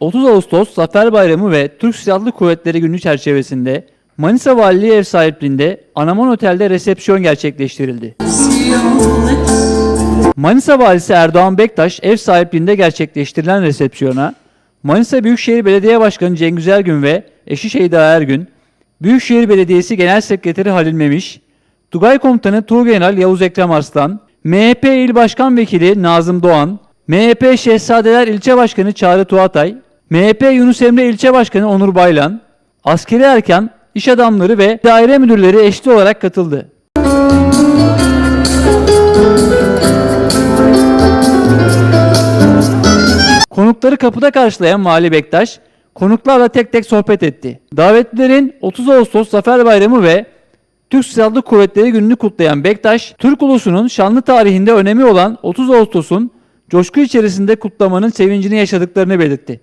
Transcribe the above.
30 Ağustos Zafer Bayramı ve Türk Silahlı Kuvvetleri Günü çerçevesinde Manisa Valiliği ev sahipliğinde Anaman Otel'de resepsiyon gerçekleştirildi. Manisa Valisi Erdoğan Bektaş ev sahipliğinde gerçekleştirilen resepsiyona Manisa Büyükşehir Belediye Başkanı Cengiz Ergün ve eşi Şeyda Ergün, Büyükşehir Belediyesi Genel Sekreteri Halil Memiş, Tugay Komutanı Tuğgeneral Yavuz Ekrem Arslan, MHP İl Başkan Vekili Nazım Doğan, MHP Şehzadeler İlçe Başkanı Çağrı Tuğatay, MHP Yunus Emre İlçe Başkanı Onur Baylan, askeri erken, iş adamları ve daire müdürleri eşli olarak katıldı. Konukları kapıda karşılayan Vali Bektaş, konuklarla tek tek sohbet etti. Davetlilerin 30 Ağustos Zafer Bayramı ve Türk Silahlı Kuvvetleri Günü'nü kutlayan Bektaş, Türk ulusunun şanlı tarihinde önemi olan 30 Ağustos'un coşku içerisinde kutlamanın sevincini yaşadıklarını belirtti.